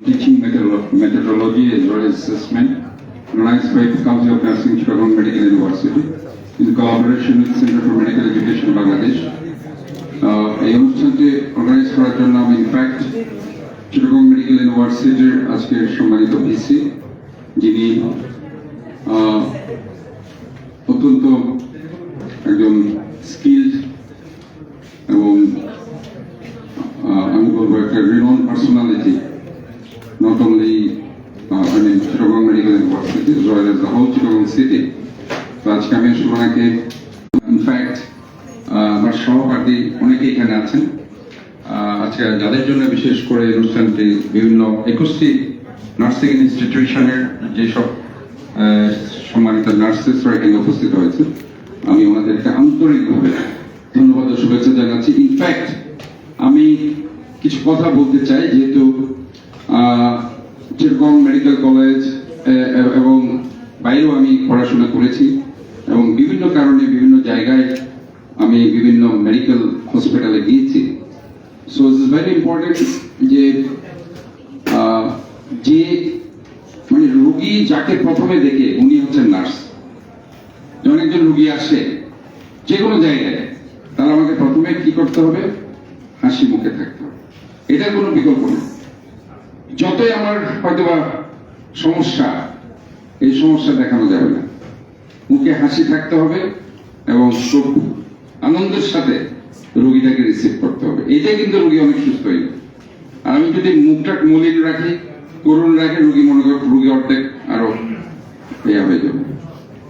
teaching methodology as well as assessment organized by the Council of Nursing Chittagong Medical University in collaboration with Center for Medical Education Bangladesh. Uh, এই অনুষ্ঠানটি organise করার জন্য আমি in fact Chittagong medical ইউনিভার্সিটির আজকের সম্মানিত VC যিনি অত্যন্ত একজন as the whole Chittagong city. আজকে আমি আসলে ওনাকে ইনফ্যাক্ট আমার সহপাঠী অনেকে এখানে আছেন আজকে যাদের জন্য বিশেষ করে অনুষ্ঠানটি বিভিন্ন একুশটি নার্সিং ইনস্টিটিউশনের যেসব সম্মানিত নার্সেসরা এখানে উপস্থিত হয়েছে আমি ওনাদেরকে আন্তরিকভাবে ধন্যবাদ ও শুভেচ্ছা জানাচ্ছি ইনফ্যাক্ট আমি কিছু কথা বলতে চাই, যেহেতু চিরগং মেডিকেল কলেজ এবং বাইরেও আমি পড়াশোনা করেছি এবং বিভিন্ন কারণে বিভিন্ন জায়গায় আমি বিভিন্ন মেডিকেল হসপিটালে গিয়েছি। সো ইটস ভেরি ইম্পর্টেন্ট যে যে মানে রুগী যাকে প্রথমে দেখে, উনি হচ্ছেন নার্স যখন একজন রুগী আসে যে কোনো জায়গায়, তার আমাকে প্রথমে কি করতে হবে? হাসি মুখে থাকতে হবে। এটার কোনো বিকল্প নেই যতই আমার হয়তোবা সমস্যা এই সমস্যা দেখানো যাবে না। মুখে হাসি থাকতে হবে এবং খুব আনন্দের সাথে রোগীটাকে রিসিভ করতে হবে। এটা কিন্তু রোগী অনেক সুস্থ হয়ে। আর আমি যদি মুখটা মলিন রাখি, করুণ রাখি, রোগী মনে করো রোগী অর্ধেক আরও ইয়া হয়ে যাবে।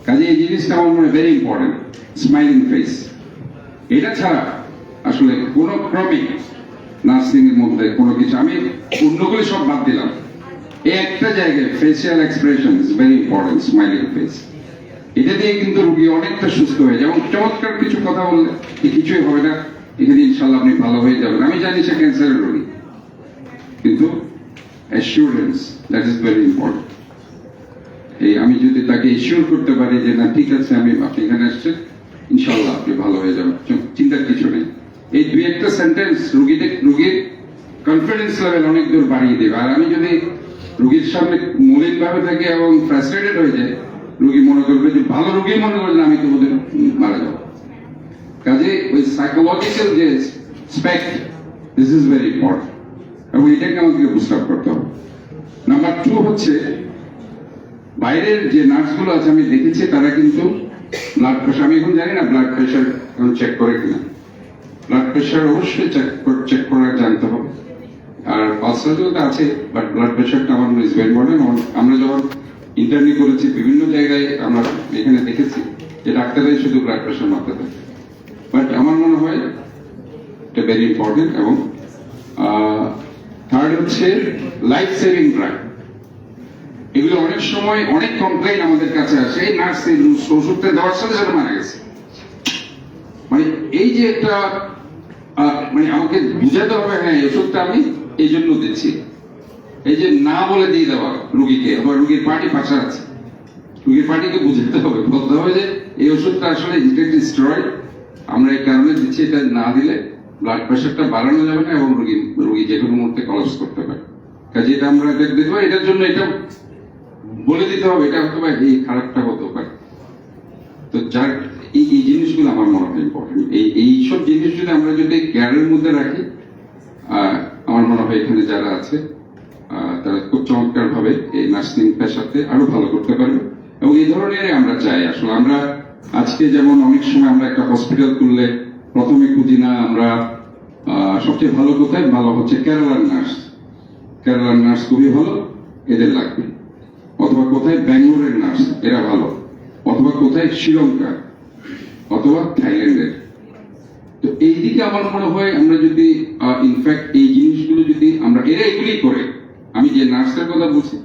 কাজে এই জিনিসটা আমার মনে ভেরি ইম্পর্টেন্ট স্মাইলিং ফেস এটা ছাড়া আসলে কোনো ক্রমে নার্সিং এর মধ্যে কোনো কিছু আমি অন্যগুলি সব বাদ দিলাম। একটা জায়গায় facial expression very important smiling face এটা দিয়ে কিন্তু রুগী অনেকটা সুস্থ হয়ে যায়। এবং চমৎকার কিছু কথা বললে কিছুই হবে না। এখানে ইনশাল্লাহ আপনি ভালো হয়ে যাবেন। আমি জানি সে ক্যান্সারের রোগী। কিন্তু assurance that is very important এই আমি যদি তাকে এসিওর করতে পারি যে, না, ঠিক আছে, আমি আপনি এখানে আসছেন ইনশাল্লাহ আপনি ভালো হয়ে যাবেন। চিন্তার কিছু নেই। এই দুই একটা সেন্টেন্স রুগীদের, রুগীর কনফিডেন্স লেভেল অনেক দূর বাড়িয়ে দেবে। আর আমি যদি রুগীর সামনে মলিন ভাবে থাকি এবং ফ্রাস্ট্রেটেড হয়ে যায়, রুগী মনে করবে যে ভালো রুগী মনে করবে না, আমি তো বোধহয় মারা যাব। কাজে ওই সাইকোলজিক্যাল যে aspect this is very important এবং এটাকে আমাকে বুস্ট করতে হবে। নাম্বার টু হচ্ছে, বাইরের যে নার্সগুলো আছে, আমি দেখেছি, তারা কিন্তু ব্লাড প্রেশার আমি এখন জানি না ব্লাড প্রেশার এখন চেক করে কিনা। ব্লাড প্রেশার অবশ্যই চেক চেক করে জানতে হবে। আর পালসারও তো আছে বাট ব্লাড প্রেশারটা আমার মনে ইজ ইম্পর্টেন্ট আমরা যখন ইন্টারভিউ করেছি, বিভিন্ন জায়গায় আমরা এখানে দেখেছি যে ডাক্তাররাই শুধু ব্লাড প্রেশার মাপতে থাকে বাট আমার মনে হয় এটা ভেরি ইম্পর্টেন্ট এবং থার্ড হচ্ছে লাইফ সেভিং ড্রাগ এগুলো অনেক সময় অনেক কমপ্লেন আমাদের কাছে আসে নার্স ওষুধটা দেওয়ার সাথে সাথে মারা গেছে। মানে এই যে একটা মানে আমাকে বুঝাতে হবে হ্যাঁ ওষুধটা আমি এই জন্য দিচ্ছি। এই যে না বলে দিয়ে দেওয়া রুগীকে, আবার রুগীর পার্টি পাশা আছে রুগীর পার্টিকে বুঝাতে হবে, বলতে হবে যে এই ওষুধটা আসলে স্টেরয়েড আমরা এই কারণে দিচ্ছি, এটা না দিলে ব্লাড প্রেশারটা বাড়ানো যাবে না এবং রুগী রুগী যে কোনো মুহূর্তে কলাপস করতে পারে। কাজে এটা আমরা দেখ- দেখব এটার জন্য এটা বলে দিতে হবে, এটা হয়তো বা এই খারাপটা হতে পারে। তো যার, এই এই জিনিসগুলো আমার মনে হয় ইম্পর্টেন্ট এই এইসব জিনিস যদি আমরা যদি কেয়ারের মধ্যে রাখি মনে হয় এখানে যারা আছে তারা খুব চমৎকার ভাবে এই নার্সিং পেশাতে আরও ভালো করতে পারবে এবং এই ধরনের আমরা চাই আসলে আমরা আজকে যেমন অনেক সময় আমরা একটা হসপিটাল খুললে প্রথমে খুঁজি, না, আমরা সবচেয়ে ভালো কোথায়? ভালো হচ্ছে কেরালার নার্স। কেরালার নার্স খুবই ভালো, এদের লাগবে। অথবা কোথায় ব্যাঙ্গালোরের নার্স, এরা ভালো। অথবা কোথায় শ্রীলঙ্কা অথবা থাইল্যান্ডের তো এই দিকে আমার মনে হয় আমরা যদি ইনফ্যাক্ট এই জিনিসগুলো যদি আমরা, এরা এগুলি করে। আমি যে নার্সের কথা বলছি,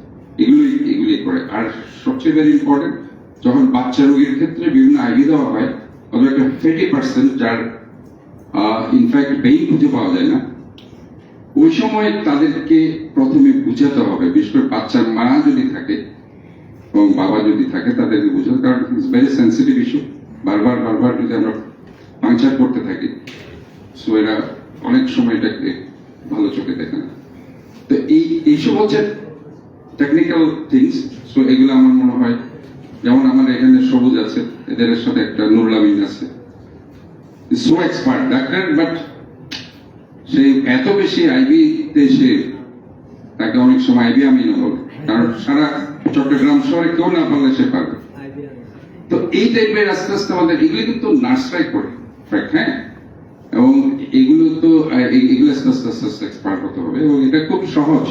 এগুলোই এগুলি করে। আর সবচেয়ে ভেরি ইম্পর্টেন্ট যখন বাচ্চা রোগীর ক্ষেত্রে বিভিন্ন আইডি দেওয়া হয়, অথবা একটা ফেটি পার্সেন্ট যার ইনফ্যাক্ট পেইন খুঁজে পাওয়া যায় না, ওই সময় তাদেরকে প্রথমে বুঝাতে হবে। বিশেষ করে বাচ্চার মা যদি থাকে এবং বাবা যদি থাকে, তাদেরকে বুঝাতে কারণ ইটস ভেরি সেন্সিটিভ ইস্যু বারবার বারবার যদি আমরা পাংচার করতে থাকে। সো এরা অনেক সময় এটাকে ভালো চোখে দেখে না। তো এই এইসব হচ্ছে টেকনিক্যাল থিংস সো এগুলো আমার মনে হয় যেমন আমার এখানে সবুজ আছে এদের সাথে একটা নুরুল আমিন আছে সো এক্সপার্ট ডাক্তার বাট সে এত বেশি আইবি তে সে তাকে অনেক সময় আইবি আমি হবে কারণ সারা চট্টগ্রাম শহরে কেউ না পারলে সে পারবে। তো এই টাইপের আস্তে আস্তে আমাদের এগুলো কিন্তু নার্সরাই করে। Fact, হ্যাঁ। এবং এগুলো তো এগুলো আস্তে আস্তে এক্সপার্ট হতে হবে। এবং এটা খুব সহজ।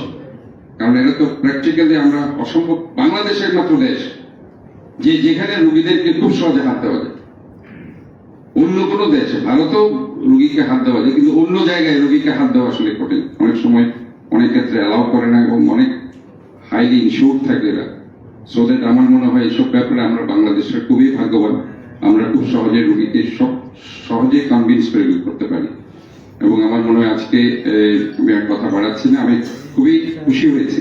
কারণ এটা তো প্র্যাকটিক্যালি আমরা অসম্ভব বাংলাদেশের মাত্র দেশ যে যেখানে রুগীদেরকে খুব সহজে হাত দেওয়া যায়। অন্য কোনো দেশে ভারতেও রুগীকে হাত দেওয়া যায় কিন্তু অন্য জায়গায় রুগীকে হাত দেওয়া আসলে কঠিন। অনেক সময় অনেক ক্ষেত্রে অ্যালাউ করে না এবং অনেক হাইলি ইনশিওর থাকে এরা। সো দ্যাট আমার মনে হয় এইসব ব্যাপারে আমরা বাংলাদেশের খুবই ভাগ্যবান। আমরা খুব সহজে রুগীকে সব সহজে কনভিন্স করে করতে পারি। এবং আমার মনে হয় আজকে আমি আর কথা বাড়াচ্ছি না আমি খুবই খুশি হয়েছি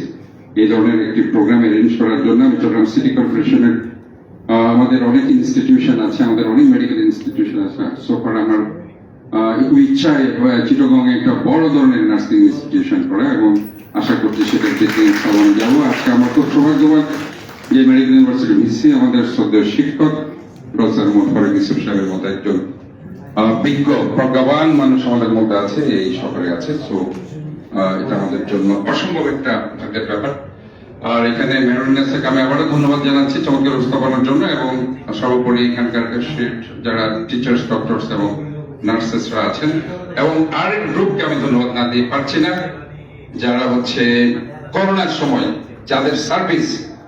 এই ধরনের একটি প্রোগ্রাম অ্যারেঞ্জ করার জন্য। আমি চট্টগ্রাম সিটি কর্পোরেশনের আমাদের অনেক ইনস্টিটিউশন আছে আমাদের অনেক মেডিকেল ইনস্টিটিউশন আছে। সোফার আমার আহ, খুব ইচ্ছা চিটগং একটা বড় ধরনের নার্সিং ইনস্টিটিউশন করা এবং আশা করছি সেটার দিকে আমি যাব। আজকে আমার খুব সৌভাগ্যবান যে মেডিকেল ইউনিভার্সিটি ভিসি আমাদের শ্রদ্ধেয় শিক্ষক প্রফেসর মোহাম্মদ ইসুফ সাহেবের মতো একজন বিজ্ঞ, প্রজ্ঞাবান মানুষ আমাদের মধ্যে আছে, এই শহরে আছে সো এটা আমাদের জন্য অসম্ভব একটা ভাগ্যের ব্যাপার। আর এখানে মেরুনিয়াসকে আমি আবারও ধন্যবাদ জানাচ্ছি চমৎকার উপস্থাপনার জন্য এবং সর্বোপরি এখানকার যারা টিচার্স ডক্টরস এবং নার্সেসরা আছেন এবং আরেক গ্রুপকে আমি ধন্যবাদ না দিয়ে পারছি না, যারা হচ্ছে করোনার সময় যাদের সার্ভিস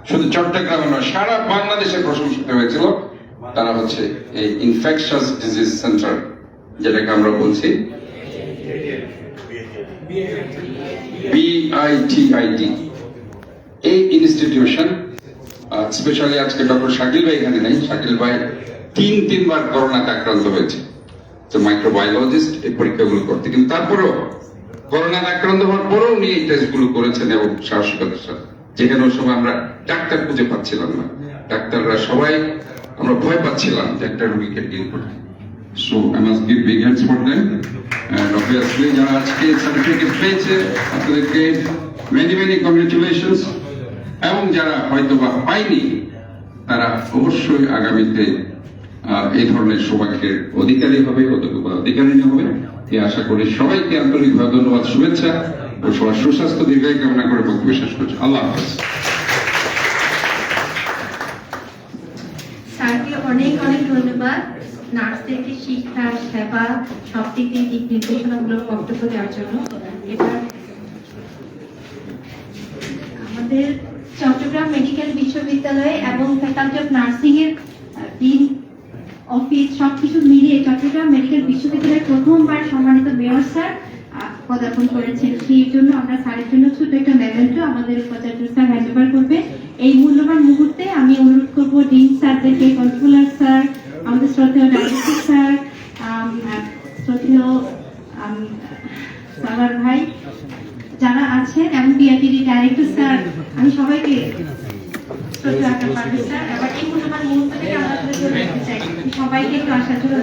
শুধু চট্টগ্রামে নয়, সারা বাংলাদেশে প্রশংসিত হয়েছিল। তারা হচ্ছে এই ইনফেকশাস ডিজিজ সেন্টার যেটাকে আমরা বলছি বিআইটিআইটি এই ইনস্টিটিউশন স্পেশালি আজকে ডক্টর শাকিল ভাই এখানে নেই। শাকিল ভাই তিন, তিনবার করোনাতে আক্রান্ত হয়েছে। তো মাইক্রোবায়োলজিস্ট এই পরীক্ষাগুলো করতে। কিন্তু তারপরেও করোনা আক্রান্ত হওয়ার পরেও উনি এই টেস্টগুলো করেছেন এবং সাহসিকতার সাথে। যেখানে ওই সময় আমরা ডাক্তার খুঁজে পাচ্ছিলাম না। ডাক্তাররা সবাই আমরা ভয় পাচ্ছিলাম যে একটা রোগীকে ডিল করতে। So I must give big hands for them and obviously যারা আজকে সার্টিফিকেট পেয়েছে, আপনাদেরকে মেনি মেনি কংগ্রেচুলেশনস এবং যারা হয়তো বা পায়নি, তারা অবশ্যই আগামীতে এই ধরনের সৌভাগ্যের অধিকারী হবে অথবা অধিকারিণী হবে এই আশা করি সবাইকে আন্তরিকভাবে ধন্যবাদ, শুভেচ্ছা ও সবার সুস্বাস্থ্য, দীর্ঘায়ু কামনা করে বক্তব্য শেষ করছি। আল্লাহ হাফেজ স্যারকে অনেক অনেক ধন্যবাদ। নার্সদেরকে শিক্ষা, সেবা সব দিক দিয়ে দিক নির্দেশনামূলক বক্তব্য দেওয়ার জন্য। এবার আমাদের চট্টগ্রাম মেডিকেল বিশ্ববিদ্যালয় এবং ফ্যাকাল্টি অফ নার্সিং এর ডিন অফিস সবকিছু মিলিয়ে চট্টগ্রাম মেডিকেল বিশ্ববিদ্যালয়ের প্রথমবার সম্মানিত মেয়র স্যার পদার্পণ করেছেন। সেই জন্য আমরা স্যারের জন্য ছোট একটা মেমেন্টো আমাদের উপাচার্য স্যার হ্যান্ড করবে। এই মূল্যবান মুহূর্তে আমি অনুরোধ করব ডিন স্যারদেরকে কন্ট্রোলার শ্রদ্ধেয় ডায়াবেটিক স্যার শ্রদ্ধেয় ভাই যারা আছেন এবং পিআইটিডি ডাইরেক্টর স্যার আমি সবাইকে স্যার এবার এই মূল্যবান থেকে সবাইকে একটু আসার জন্য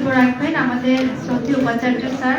বক্তব্য রাখবেন আমাদের শ্রদ্ধেয় উপাচার্য স্যার।